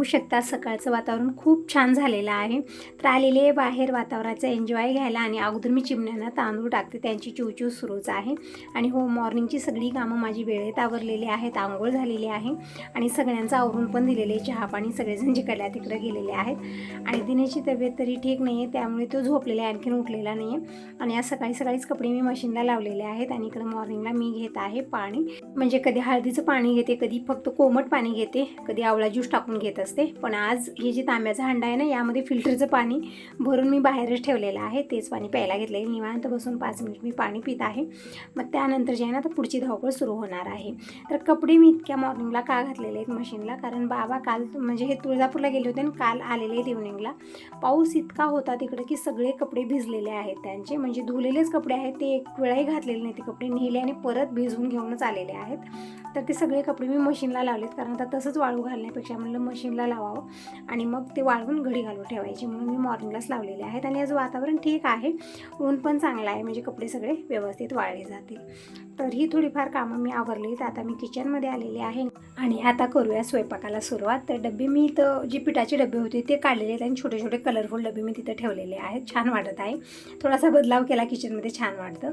बघू शकता सकाळचं वातावरण खूप छान झालेलं आहे. तर आलेले बाहेर वातावरणाचा एन्जॉय घ्यायला आणि अगोदर मी चिमण्यांना तांदूळ टाकते त्यांची चिवचिव सुरूच आहे. आणि हो मॉर्निंगची सगळी कामं माझी वेळेत आवरलेली आहेत आंघोळ झालेली आहे. आणि सगळ्यांचं आवरून पण दिलेले आहे चहा पाणी सगळेजण जिकडल्या तिकडे गेलेले आहेत. आणि दिनेची तब्येत तरी ठीक नाही आहे त्यामुळे तो झोपलेला आहे आणखीन उठलेला नाही आहे आणि आज सकाळी सकाळीच कपडे मी मशीनला लावलेले आहेत आणि इकडे मॉर्निंगला मी घेत आहे पाणी. म्हणजे कधी हळदीचं पाणी घेते कधी फक्त कोमट पाणी घेते कधी आवळा ज्यूस टाकून घेत असते. पण आज हे जे तांब्याचा हंडा आहे ना यामध्ये फिल्टरचं पाणी भरून मी बाहेरच ठेवलेलं आहे. तेच पाणी प्यायला घेतलं आहे निवांत बसून पाच मिनिट मी पाणी पित आहे. मग त्यानंतर जे आहे ना तर पुढची धावपळ सुरू होणार आहे. तर कपडे मी इतक्या मॉर्निंगला का घातलेले आहेत मशीनला कारण बाबा काल म्हणजे हे तुळजापूरला गेले होते आणि काल आलेले आहेत इव्हनिंगला पाऊस इतका होता तिकडे की सगळे कपडे भिजलेले आहेत त्यांचे. म्हणजे धुलेलेच कपडे आहेत. ते एक वेळाही घातलेले नाही ते कपडे. नेले आणि परत भिजवून घेऊनच आलेले आहेत. तर ते सगळे कपडे मी मशीनला लावलेत. कारण आता तसंच वाळू घालण्यापेक्षा म्हणलं मशीनला लावावं आणि मग ते वाळवून घडी घालून ठेवायचे. म्हणून मी मॉर्निंगलाच लावलेले आहेत आणि आज वातावरण ठीक आहे. ऊन पण चांगलं आहे. म्हणजे कपडे सगळे व्यवस्थित वाळले जातील. तर ही थोडीफार कामं मी आवरली तर आता मी किचनमध्ये आलेले आहे. आणि आता करूया स्वयंपाकाला सुरुवात. तर डबे मी इथं जी पिठाचे डबे होते ते काढलेले आहेत आणि छोटे छोटे कलरफुल डबे मी तिथं ठेवलेले आहेत. छान वाटत आहे. थोडासा बदलाव केला किचनमध्ये छान वाटतं.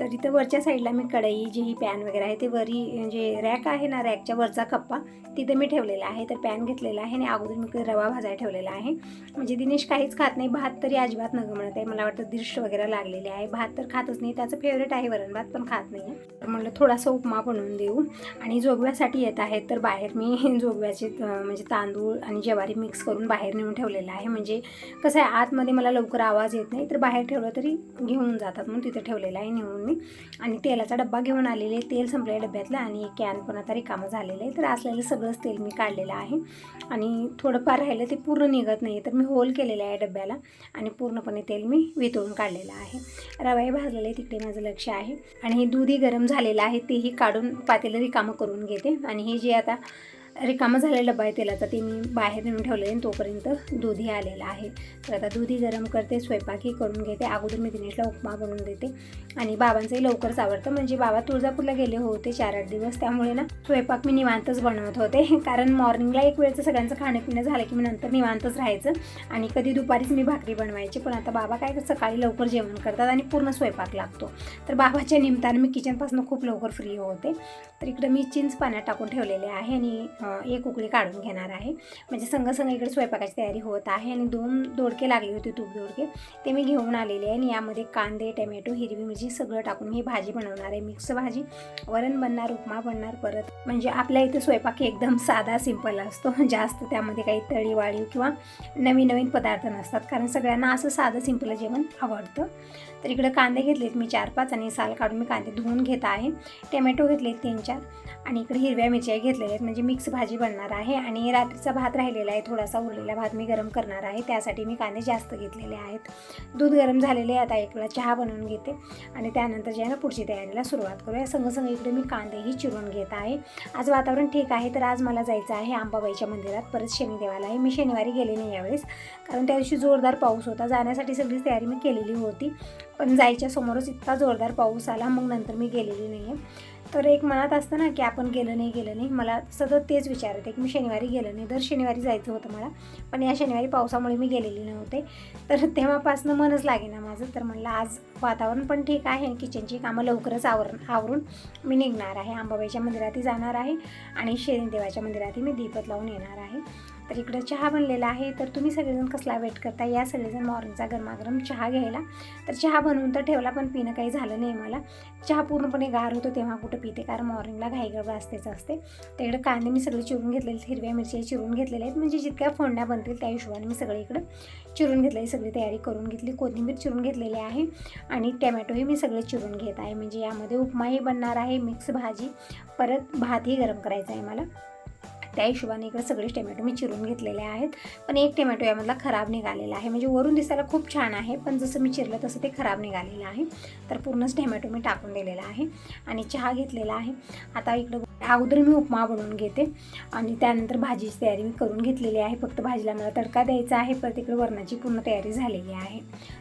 तर इथं वरच्या साईडला मी कढई जे ही पॅन वगैरे आहे ते वरी म्हणजे जे रॅक आहे ना रॅकच्या वरचा कप्पा तिथं मी ठेवलेला आहे. तर पॅन घेतलेला आहे आणि अगोदर मी रवा भाजायला ठेवलेला आहे. म्हणजे दिनेश काहीच खात नाही. भात तरी अजिबात नगं म्हणत आहे. मला वाटतं दृष्ट वगैरे लागलेले आहे. भात तर खातच नाही. त्याचं फेवरेट आहे वरण भात पण खात नाही तर म्हणलं थोडासा उपमा बनवून देऊ. आणि जोगव्यासाठी येत आहेत तर बाहेर मी जोगव्याचे म्हणजे तांदूळ आणि ज्वारी मिक्स करून बाहेर नेऊन ठेवलेलं आहे. म्हणजे कसं आहे आतमध्ये मला लवकर आवाज येत नाही तर बाहेर ठेवलं तरी घेऊन जातात म्हणून तिथं ठेवलेलं आहे नेऊन मी. आणि तेलाचा डब्बा घेऊन आलेले तेल संपलेल्या डब्यातलं आणि कॅन पण आता रिकामं झालेलं आहे. तर असलेलं सगळंच तेल मी काढलेलं आहे. आणि थोडंफार राहिलं ते पूर्ण निघत नाही तर मी होल केलेलं आहे डब्याला आणि पूर्णपणे तेल मी वितळून काढलेलं आहे. रवाही भाजलेलं आहे तिकडे माझं लक्ष आहे. आणि हे दूधही गरम झालेलं आहे तेही काढून पातेलं रिकामं करून घेते. आणि हे जे आता रिकामं झालेलं डब्बा आहे तेलाचा ते मी बाहेर नेऊन ठेवलेलं आणि तोपर्यंत दुधी आलेला आहे. तर आता दुधी गरम करते स्वयंपाकही करून घेते. अगोदर मी दिनेशला उपमा बनवून देते आणि बाबांचंही लवकरच आवडतं. म्हणजे बाबा तुळजापूरला गेले होते चार आठ दिवस त्यामुळे ना स्वयंपाक मी निवांतच बनवत होते. कारण मॉर्निंगला एक वेळचं सगळ्यांचं खाणं पिणं झालं की मी नंतर निवांतच राहायचं आणि कधी दुपारीच मी भाकरी बनवायची. पण आता बाबा काय सकाळी लवकर जेवण करतात आणि पूर्ण स्वयंपाक लागतो. तर बाबाच्या निमित्तानं मी किचनपासून खूप लवकर फ्री होते. तर इकडं मी चिंच पाण्यात टाकून ठेवलेले आहे आणि एक उकळी काढून घेणार आहे. म्हणजे संगसंग इकडे स्वयंपाकाची तयारी होत आहे आणि दोन दोडके लागले होते तूप दोडके. ते मी घेऊन आलेले आहे आणि यामध्ये कांदे टमॅटो हिरवी मिरची सगळं टाकून मी भाजी बनवणार आहे. मिक्स भाजी वरण बनणार उपमा बनणार परत म्हणजे आपल्या इथे स्वयंपाक एकदम साधा सिंपल असतो. जास्त त्यामध्ये काही तळीवाळी किंवा नवीन नवीन पदार्थ नसतात. कारण सगळ्यांना असं साधं सिंपल जेवण आवडतं. तर इकडं कांदे घेतलेत मी चार पाच आणि साल काढून मी कांदे धुवून घेत आहे. टमॅटो घेतलेत तीन चार आणि इकडे हिरव्या मिरच्या घेतलेल्या आहेत. म्हणजे मिक्स भाजी भाजी बनणार आहे आणि रात्रीचा भात राहिलेला आहे. थोडासा उरलेला भात मी गरम करणार आहे. त्यासाठी मी कांदे जास्त घेतलेले आहेत. दूध गरम झालेले आहे. आता एक वेळा चहा बनवून घेते. आणि त्यानंतर जे आहे ना पुढची तयारीला सुरुवात करूया. संग संग इकडे मी कांदेही चिरून घेत आहे. आज वातावरण ठीक आहे तर आज मला जायचं आहे अंबाबाईच्या मंदिरात. परत शनिदेवाला आहे. मी शनिवारी गेले नाही यावेळेस. कारण त्या दिवशी जोरदार पाऊस होता. जाण्यासाठी सगळीच तयारी मी केलेली होती. पण जायच्या समोरच इतका जोरदार पाऊस आला. मग नंतर मी गेलेली नाही आहे तर एक मनात असतं ना की आपण गेलं नाही गेलं नाही. मला सतत तेच विचार होते की मी शनिवारी गेलं नाही. दर शनिवारी जायचं होतं मला पण या शनिवारी पावसामुळे मी गेलेली नव्हते. तर तेव्हापासनं मनच लागेना माझं. तर म्हणलं आज वातावरण पण ठीक आहे. किचनची कामं लवकरच आवरून आवरून मी निघणार आहे. आंबाबाईच्या मंदिरातही जाणार आहे आणि शनिदेवाच्या मंदिरातही मी दीपत लावून येणार आहे. तर इकडं चहा बनलेला आहे. तर तुम्ही सगळेजण कसला वेट करता या सगळेजण मॉर्निंगचा गरमागरम चहा घ्यायला. तर चहा बनवून तर ठेवला पण पिणं काही झालं नाही मला. चहा पूर्णपणे गार होतो तेव्हा कुठं पिते? कारण मॉर्निंगला घाईगडबड असतेच असते. तर इकडं कांदे मी सगळे चिरून घेतलेले हिरव्या मिरच्या चिरून घेतलेल्या आहेत. म्हणजे जितक्या फोडण्या बनतील त्या हिशोबाने मी सगळे इकडं चिरून घेतलेली सगळी तयारी करून घेतली. कोथिंबीर चिरून घेतलेली आहे आणि टॅमॅटोही मी सगळे चिरून घेत आहे. म्हणजे यामध्ये उपमाही बनणार आहे मिक्स भाजी परत भातही गरम करायचा आहे मला. त्या हिशोबाने इकडे सगळेच टोमॅटो मी चिरून घेतलेले आहेत. पण एक टोमॅटो यामधला खराब निघालेला आहे. म्हणजे वरून दिसायला खूप छान आहे पण जसं मी चिरलं तसं ते खराब निघालेलं आहे. तर पूर्णच टोमॅटो मी टाकून दिलेला आहे आणि चहा घेतलेला आहे. आता इकडं अगोदर मी उपमा बनवून घेते आणि त्यानंतर भाजीची तयारी मी करून घेतलेली आहे. फक्त भाजीला मला तडका द्यायचा आहे. परत इकडे वरणाची पूर्ण तयारी झालेली आहे.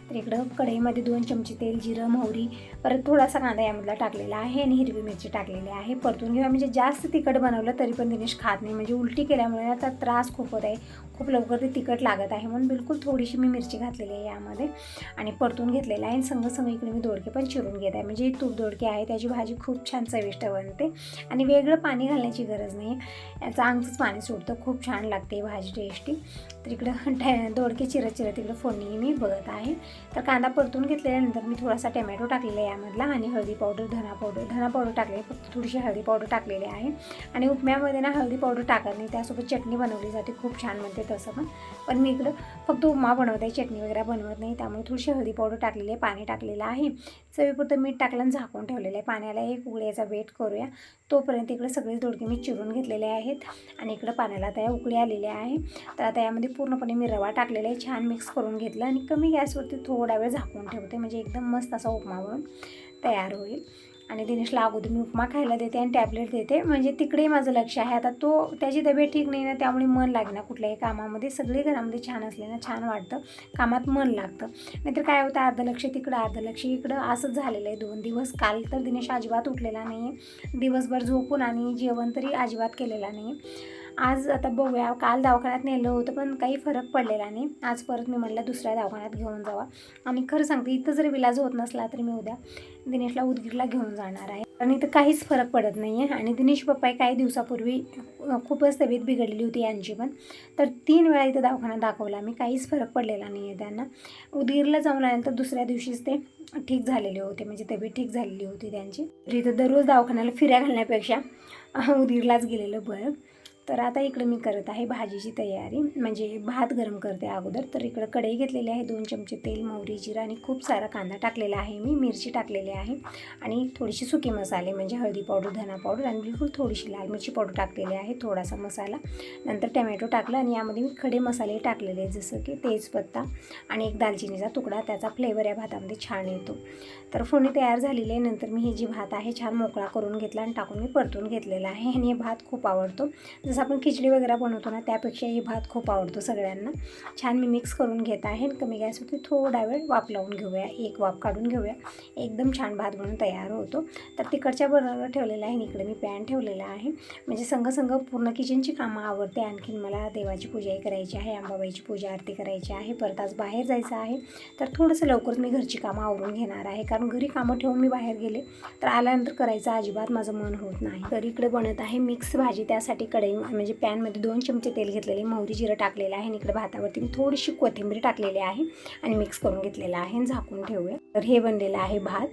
तर इकडं कढईमध्ये दोन चमचे तेल जिरं मोहरी परत थोडासा कांदा यामधला टाकलेला आहे आणि हिरवी मिरची टाकलेली आहे. परतून घेऊया म्हणजे जास्त तिखट बनवलं तरी पण दिनेश खात नाही. म्हणजे उलटी केल्यामुळे आता त्रास खूप होत आहे. खूप लवकर ते तिखट लागत आहे म्हणून बिलकुल थोडीशी मी मिरची घातलेली आहे यामध्ये. आणि परतून घेतलेलं आहे आणि संग संग इकडे मी दोडके पण चिरून घेत आहे. म्हणजे तूप दोडके आहे त्याची भाजी खूप छान चविष्ट बनते आणि वेगळं पाणी घालण्याची गरज नाही याचं आमचंच पाणी सुटतं खूप छान लागते भाजी टेस्टी तर इकडं टॅ दोडके चिरत चिरत तिकडं फोडणी मी बघत आहे. तर कांदा परतून घेतल्यानंतर मी थोडासा टमॅटो टाकलेला आहे यामधला आणि हळदी पावडर धना पावडर धना पावडर टाकले फक्त थोडीशी हळदी पावडर टाकलेली आहे. आणि उपम्यामध्ये ना हळदी पावडर टाकत नाही त्यासोबत चटणी बनवली जाते खूप छान म्हणते तसं पण. पण मी इकडं फक्त उपमा बनवत आहे चटणी वगैरे बनवत नाही त्यामुळे थोडीशी हळदी पावडर टाकलेली आहे पाणी टाकलेलं आहे. चवीपुरतं मीठ टाकलं आणि झाकून ठेवलेलं आहे. पाण्याला एक उघड्याचा वेट करूया. तोपर्यंत इकडे सगळे दोडके मी चिरून घेतलेले आहेत आणि इकडं पाण्याला आता या उकळी आलेल्या आहे. तर आता यामध्ये पूर्णपणे मी रवा टाकलेला आहे छान मिक्स करून घेतलं आणि कमी गॅसवरती थोडा वेळ झाकून ठेवते म्हणजे एकदम मस्त असा उपमा बनून तयार होईल. आणि दिनेशला अगोदर मी उपमा खायला देते आणि टॅबलेट देते. म्हणजे तिकडेही माझं लक्ष आहे. आता तो त्याची तब्येत ठीक नाही ना त्यामुळे मन लागेना कुठल्याही कामामध्ये. सगळे घरामध्ये छान असले ना छान वाटतं. कामात मन लागतं. नाहीतर काय होतं अर्ध लक्ष तिकडं अर्ध लक्ष इकडं. असंच झालेलं आहे. दोन दिवस. काल तर दिनेश अजिबात उठलेला नाही. आहे दिवसभर झोपून आणि जेवण तरी अजिबात केलेला नाही. आज आता बघूया. काल दवाखान्यात नेलं होतं पण काही फरक पडलेला नाही. आज परत मी म्हणलं दुसऱ्या दवाखान्यात घेऊन जावा. आणि खरं सांगते इथं जर विलाज होत नसला तर मी उद्या दिनेशला उदगीरला घेऊन जाणार आहे. आणि इथं काहीच फरक पडत नाही आहे आणि दिनेश पप्पा काही दिवसापूर्वी खूपच तब्येत बिघडलेली होती यांची पण. तर तीन वेळा इथं दवाखान्यात दाखवला मी काहीच फरक पडलेला नाही आहे त्यांना. उदगीरला जाऊन आल्यानंतर दुसऱ्या दिवशीच ते ठीक झालेले होते. म्हणजे तब्येत ठीक झालेली होती त्यांची. तर इथं दररोज दवाखान्याला फिऱ्या घालण्यापेक्षा उदगीरलाच गेलेलं बरं. तर आता इकडं मी करत आहे भाजीची तयारी. म्हणजे भात गरम करते अगोदर. तर इकडं कढई घेतलेली आहे. दोन चमचे तेल मोहरी जिरा आणि खूप सारा कांदा टाकलेला आहे मी. मिरची टाकलेली आहे. आणि थोडीशी सुके मसाले म्हणजे हळदी पावडर धना पावडर आणि बिलकुल थोडीशी लाल मिरची पावडर टाकलेली आहे. थोडासा मसाला. नंतर टमॅटो टाकला आणि यामध्ये मी खडे मसाले टाकलेले जसं की तेजपत्ता आणि एक दालचिनीचा तुकडा. त्याचा फ्लेवर या भातामध्ये छान येतो. तर फोडणी तयार झालेली आहे. नंतर मी हे जी भात आहे छान मोकळा करून घेतला आणि टाकून मी परतून घेतलेला आहे. आणि हे भात खूप आवडतो. जसं आपण खिचडी वगैरे बनवतो ना त्यापेक्षाही भात खूप आवडतो सगळ्यांना. छान मी मिक्स करून घेत आहे आणि कमी गॅसवरती थोडा वेळ वाफ लावून घेऊया. एक वाफ काढून घेऊया. एकदम छान भात बनून तयार होतो. तर तिकडच्या बरोबर ठेवलेला आहे आणि इकडे मी पॅन ठेवलेला आहे. म्हणजे संग पूर्ण किचनची कामं आवडते आणखीन मला देवाची पूजाही करायची आहे अंबाबाईची पूजा आरती करायची आहे. परत आज बाहेर जायचं आहे. तर थोडंसं लवकरच मी घरची कामं आवरून घेणार आहे. कारण घरी कामं ठेवून मी बाहेर गेले. तर आल्यानंतर करायचं अजिबात माझं मन होत नाही. तर इकडे बनत आहे मिक्स भाजी. त्यासाठी कढई म्हणजे पॅनमध्ये दोन चमचे तेल घेतलेले मोहरी जिरं टाकलेलं आहे आणि इकडे भातावरती मी थोडीशी कोथिंबीर टाकलेली आहे आणि मिक्स करून घेतलेलं आहे आणि झाकून ठेवूया. तर हे बनलेलं आहे भात.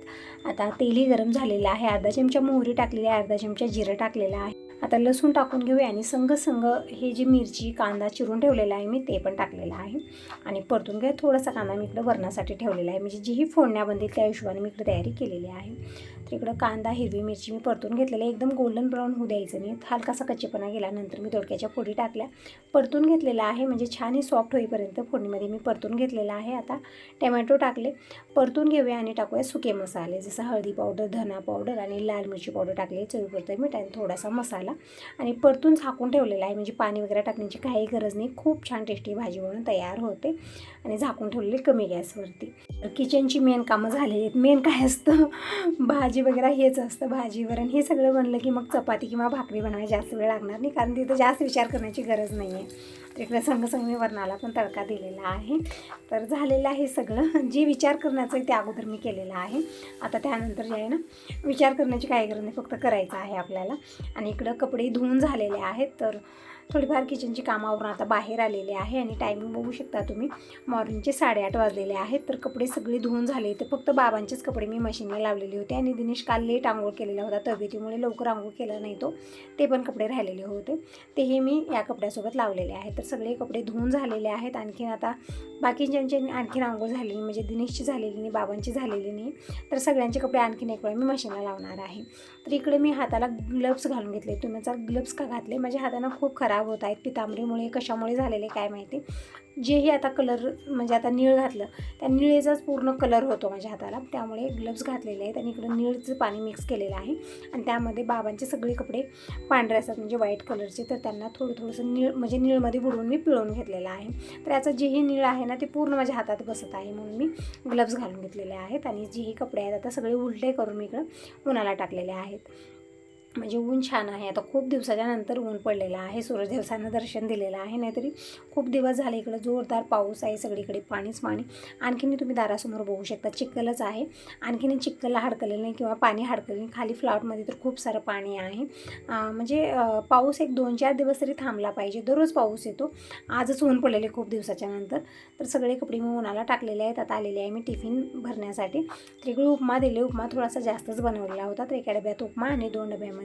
आता तेलही गरम झालेलं आहे. अर्धा चमचा मोहरी टाकलेली आहे अर्धा चमचा जिरं टाकलेलं आहे. आता लसूण टाकून घेऊया आणि संग संग हे जी मिरची कांदा चिरून ठेवलेला आहे मी ते पण टाकलेलं आहे. आणि परतून घ्या थोडासा कांदा मी इकडं वरणासाठी ठेवलेला आहे. म्हणजे जीही फोडण्या बनतील त्या हिशोबाने मी इकडे तयारी केलेली आहे. तर इकडं कांदा हिरवी मिरची मी परतून घेतलेली आहे. एकदम गोल्डन ब्राऊन होऊ द्यायचं नाही. हलकासा कच्चेपणा गेल्यानंतर मी दोडक्याच्या फोडी टाकल्या. परतून घेतलेला आहे म्हणजे छान हे सॉफ्ट होईपर्यंत फोडणीमध्ये मी परतून घेतलेला आहे. आता टमॅटो टाकले. परतून घेऊया आणि टाकूया सुके मसाले. जसं हळदी पावडर धना पावडर आणि लाल मिरची पावडर टाकली चवीपुरतं मीठ आणि थोडासा मसाला. आणि परतून झाकून ठेवलेला आहे म्हणजे पाणी वगैरे टाकण्याची काही गरज नाही. खूप छान टेस्टी भाजी म्हणून तयार होते. आणि झाकून ठेवलेली कमी गॅसवरती. किचनची मेन कामं झालेली आहेत. मेन काय असतं? भाजी भाजी वगैरे हेच असतं भाजी वरण हे सगळं बनलं की मग चपाती किंवा भाकरी बनवायला जास्त वेळ लागणार नाही कारण तिथं जास्त विचार करण्याची गरज नाही आहे तर इकडे संग संग मी वरणाला पण तडका दिलेला आहे. तर झालेलं आहे सगळं. जे विचार करण्याचं आहे ते अगोदर मी केलेलं आहे. आता त्यानंतर जे आहे ना विचार करण्याची काही गरज नाही फक्त करायचं आहे आपल्याला. आणि इकडं कपडे धुवून झालेले आहेत तर थोडीफार किचनची कामावरून आता बाहेर आलेले आहे आणि टायमिंग बघू शकता तुम्ही. मॉर्निंगचे साडेआठ वाजलेले आहेत तर कपडे सगळे धुवून झाले तर फक्त बाबांचेच कपडे मी मशीनला लावलेले होते आणि दिनेश काल लेट आंघोळ केलेला होता. तब्येतीमुळे लवकर आंघोळ केला नाही तो. ते पण कपडे राहिलेले होते. तेही मी या कपड्यासोबत लावलेले आहेत. तर सगळे कपडे धुवून झालेले आहेत. आणखीन आता बाकीच्यांचे आणखीन आंघोळ झालेली नाही, म्हणजे दिनेशची झालेली नाही बाबांची झालेली नाही. तर सगळ्यांचे कपडे आणखीन एक वेळा मी मशीनला लावणार आहे. तर इकडे मी हाताला ग्लव्स घालून घेतले. तुम्ही ग्लव्स का घातले? माझ्या हातानं खूप खराब खराब होत आहेत पितांबरीमुळे कशामुळे झालेले काय माहिती? जेही आता कलर म्हणजे आता निळ घातलं त्या निळेचाच पूर्ण कलर होतो माझ्या हाताला. त्यामुळे ग्लव्स घातलेले आहेत आणि इकडं निळचं पाणी मिक्स केलेलं आहे. आणि त्यामध्ये बाबांचे सगळे कपडे पांढरे असतात म्हणजे व्हाईट कलरचे तर त्यांना थोडं थोडंसं निळ म्हणजे निळमध्ये बुडवून मी पिळून घेतलेलं आहे. तर याचं जेही निळ आहे ना ते पूर्ण माझ्या हातात बसत आहे म्हणून मी ग्लव्स घालून घेतलेले आहेत. आणि जेही कपडे आहेत आता सगळे उलटे करून मी इकडं उन्हाला टाकलेले आहेत. म्हणजे ऊन छान आहे. आता खूप दिवसाच्या नंतर ऊन पडलेलं आहे. सूर्यदेवसानं दर्शन दिलेलं आहे. नाहीतरी खूप दिवस झाले इकडं जोरदार पाऊस आहे सगळीकडे पाणीच पाणी. आणखीन तुम्ही दारासमोर बघू शकता. चिखलच आहे. आणखीन चिखलला हडकलेलं नाही किंवा पाणी हडकलेलं नाही. खाली फ्लॉटमध्ये तर खूप सारं पाणी आहे. म्हणजे पाऊस एक दोन चार दिवस तरी थांबला पाहिजे. दररोज पाऊस येतो. आजच ऊन पडलेले खूप दिवसाच्या नंतर तर सगळे कपडे मी उन्हाला टाकलेले आहेत. आता आलेले आहे मी टिफिन भरण्यासाठी. तिकडे उपमा दिले. उपमा थोडासा जास्तच बनवलेला होता. तर एका डब्यात उपमा आणि दोन डब्यामध्ये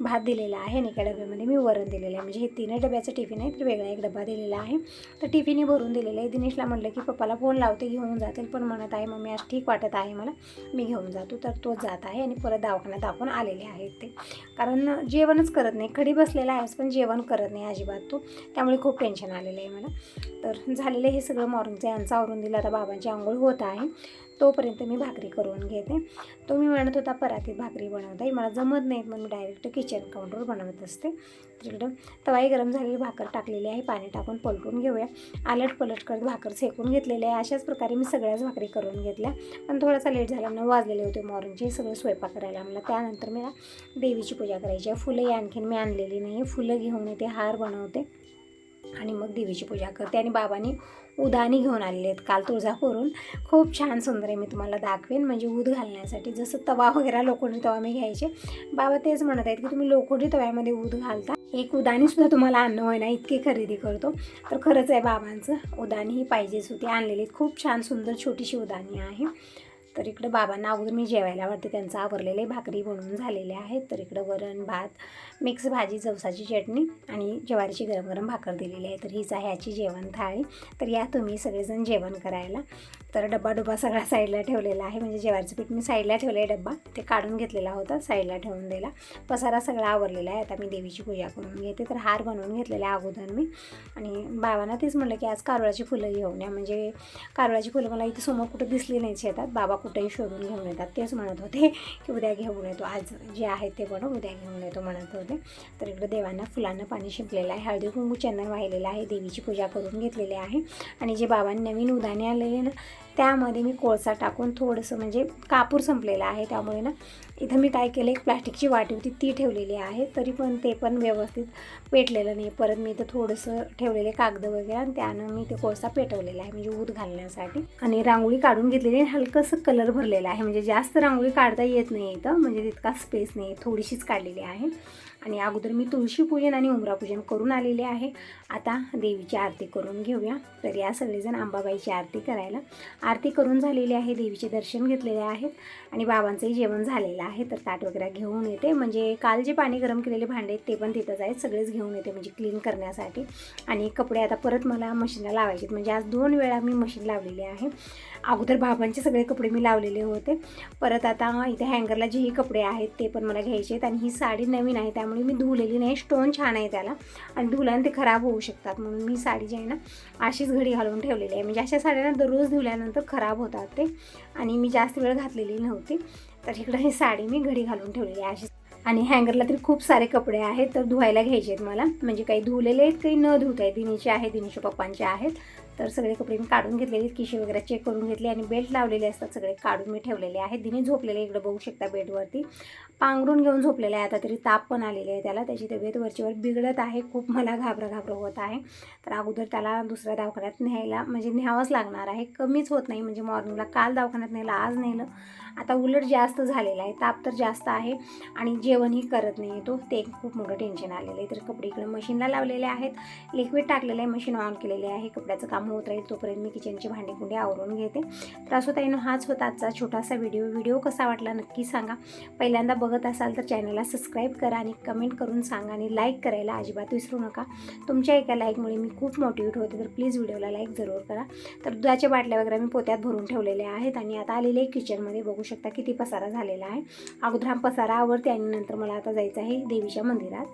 भात दिलेला आहे आणि एका डब्यामध्ये मी वरण दिलेलं आहे. म्हणजे हे तीन डब्याचं टिफिन आहे तर वेगळा एक डबा दिलेला आहे. तर टिफिनही भरून दिलेलं आहे. दिनेशला म्हटलं की पप्पाला फोन लावते घेऊन जातील. पण म्हणत आहे मम्मी आज ठीक वाटत आहे मला. मी घेऊन जातो. तर तोच जात आहे आणि परत दवाखान्यात दाखवून आलेले आहेत ते. कारण जेवणच करत नाही. खडी बसलेला आहेस पण जेवण करत नाही अजिबात तो. त्यामुळे खूप टेन्शन आलेलं आहे मला. तर झालेलं हे सगळं मॉर्निंगचं यांचं आवरून दिलं. आता बाबांची आंघोळ होत आहे. तोपर्यंत मी भाकरी करून घेते. तो मी म्हणत होता परातीत भाकरी बनवता मला जमत नाहीत मग मी डायरेक्ट किचन काउंटरवर बनवत असते. तिकडं तवाई गरम झालेली भाकर टाकलेली आहे. पाणी टाकून पलटून घेऊया. आलट पलट करत भाकर सेकून घेतलेली आहे. अशाच प्रकारे मी सगळ्याच भाकरी करून घेतल्या. पण थोडासा लेट झाला नऊ वाजलेले होते मॉर्निंगचे सगळं स्वयंपाक करायला मला. त्यानंतर मला देवीची पूजा करायची आहे. फुलंही आणखीन मी आणलेली नाही फुलं घेऊन येते हार बनवते. आणि मग देवीची पूजा करते आणि बाबांनी उदानी घेऊन आलेले आहेत काल तुळजापूरून खूप छान सुंदर आहे मी तुम्हाला दाखवेन. म्हणजे ऊद घालण्यासाठी जसं तवा वगैरे लोखंडी तवा मी घ्यायचे. बाबा तेच म्हणत आहेत की तुम्ही लोखंडी तव्यामध्ये ऊद घालता. एक उदानीसुद्धा तुम्हाला आणणं होय ना इतकी खरेदी करतो. तर खरंच आहे बाबांचं उदानी ही पाहिजेच होती आणलेली आहेत. खूप छान सुंदर छोटीशी उदानी आहे. तर इकडं बाबांना अगोदर मी जेवायला वाटते त्यांचं आवरलेले भाकरी बनवून झालेले आहेत. तर इकडं वरण भात मिक्स भाजी जवसाची चटणी आणि ज्वारीची गरम गरम भाकर दिलेली आहे. तर हीच आहे ह्याची जेवण थाळी. तर या तुम्ही सगळेजण जेवण करायला. तर डब्बा डुबा सगळा साईडला ठेवलेला आहे. म्हणजे जेवारचं पीठ मी साईडला ठेवलं आहे डब्बा. ते काढून घेतलेला होता साईडला ठेवून दिला. पसारा सगळा आवरलेला आहे. आता मी देवीची पूजा करून घेते. तर हार बनवून घेतलेला आहे अगोदर मी. आणि बाबांना तेच म्हणलं की आज कारवळाची फुलं घेऊन या. म्हणजे कारवळाची फुलं मला इथे समोर कुठं दिसली नाही शेतात. बाबा कुठेही शोधून घेऊन येतात. तेच म्हणत होते की उद्या घेऊन येतो. आज जे आहे ते पण उद्या घेऊन येतो म्हणत होते. तर इकडं देवांना फुलांना पाणी शिंपलेलं आहे. हळदी कुंकू चंदन वाहिलेलं आहे. देवीची पूजा करून घेतलेली आहे. आणि जे बाबांनी नवीन उदाने आलेले ना त्यामध्ये मी कोळसा टाकून थोडंसं म्हणजे कापूर संपलेला आहे त्यामुळे ना इथं मी काय केलं एक प्लॅस्टिकची वाटी होती ती ठेवलेली आहे तरी पण ते पण व्यवस्थित पेटलेलं नाही. परत मी इथं थोडंसं ठेवलेले कागद वगैरे आणि त्यानं मी ते कोळसा पेटवलेला आहे म्हणजे ऊद घालण्यासाठी. आणि रांगोळी काढून घेतलेली आणि हलकंसं कलर भरलेला आहे म्हणजे जास्त रांगोळी काढता येत नाही इथं म्हणजे तितका स्पेस नाही थोडीशीच काढलेली आहे. आणि अगोदर मी तुळशी पूजन आणि उमरा पूजन करून आलेले आहे. आता देवीची आरती करून घेऊया. तर या सगळेजण अंबाबाईची आरती करायला. आरती करून झालेली आहे देवीचे दर्शन घेतलेले आहेत. आणि बाबांचंही जेवण झालेलं आहे तर ताट वगैरे घेऊन येते. म्हणजे काल जे पाणी गरम केलेले भांडे आहेत ते पण तिथंच आहेत. सगळेच घेऊन येते म्हणजे क्लीन करण्यासाठी. आणि कपडे आता परत मला मशीनला लावायचे म्हणजे आज दोन वेळा मी मशीन लावलेली आहे. अगोदर बाबांचे सगळे कपडे मी लावलेले होते. परत आता इथे हँगरला जेही कपडे आहेत ते पण मला घ्यायचे आहेत. आणि ही साडी नवीन आहे त्यामुळे मी धुलेली नाही. स्टोन छान आहे त्याला. आणि धुल्यानं ते खराब होऊ शकतात. म्हणून मी साडी जी आहे ना अशीच घडी घालून ठेवलेली आहे. म्हणजे अशा साड्यांना दररोज धुल्यानंतर खराब होतात ते. आणि मी जास्त वेळ घातलेली नव्हती. तर इकडं ही साडी मी घडी घालून ठेवलेली आहे अशी आणि हँगरला तरी खूप सारे कपडे आहेत तर धुवायला घ्यायचे आहेत मला. म्हणजे काही धुवलेले आहेत काही न धुत आहेत दिनीचे आहेत दिनीच्या पप्पांचे आहेत. तर सगळे कपडे मी काढून घेतलेले किशी वगैरे चेक करून घेतले आणि बेल्ट लावलेले असतात सगळे काढून मी ठेवलेले आहेत. दिने झोपलेले इकडे बघू शकता बेडवरती पांघरून घेऊन झोपलेले आहे आता तरी ताप पण आलेले आहे त्याला. त्याची तब्येत वरचीवर बिघडत आहे. खूप मला घाबरं घाबरं होत आहे. तर अगोदर त्याला दुसऱ्या दवाखान्यात न्यायला म्हणजे न्यावंच लागणार आहे. कमीच होत नाही. म्हणजे मॉर्निंगला काल दवाखान्यात नेलं आज नेलं. आता उलट जास्त झालेलं आहे. ताप तर जास्त आहे आणि जेवणही करत नाही तो. ते खूप मोठं टेन्शन आलेलं आहे. तर कपडे इकडे मशीनला लावलेले आहेत. लिक्विड टाकलेलं आहे. मशीन ऑन केलेले आहे. कपड्याचं काम होत राहील तोपर्यंत मी किचनची भांडी कुंडी आवरून घेते. तर असो ताईनं हाच होता आजचा छोटासा व्हिडिओ व्हिडिओ कसा वाटला नक्की सांगा. पहिल्यांदा बघत असाल तर चॅनलला सबस्क्राईब करा आणि कमेंट करून सांगा आणि लाईक करायला अजिबात विसरू नका. तुमच्या एका लाईकमुळे मी खूप मोटिवेट होते तर प्लीज व्हिडिओला लाईक जरूर करा. तर दुधाच्या बाटल्या वगैरे मी पोत्यात भरून ठेवलेल्या आहेत आणि आता आलेले किचनमध्ये बघू शकता किती पसारा झालेला आहे. अगोदर हा पसारा आवडते आणि नंतर मला आता जायचं आहे देवीच्या मंदिरात.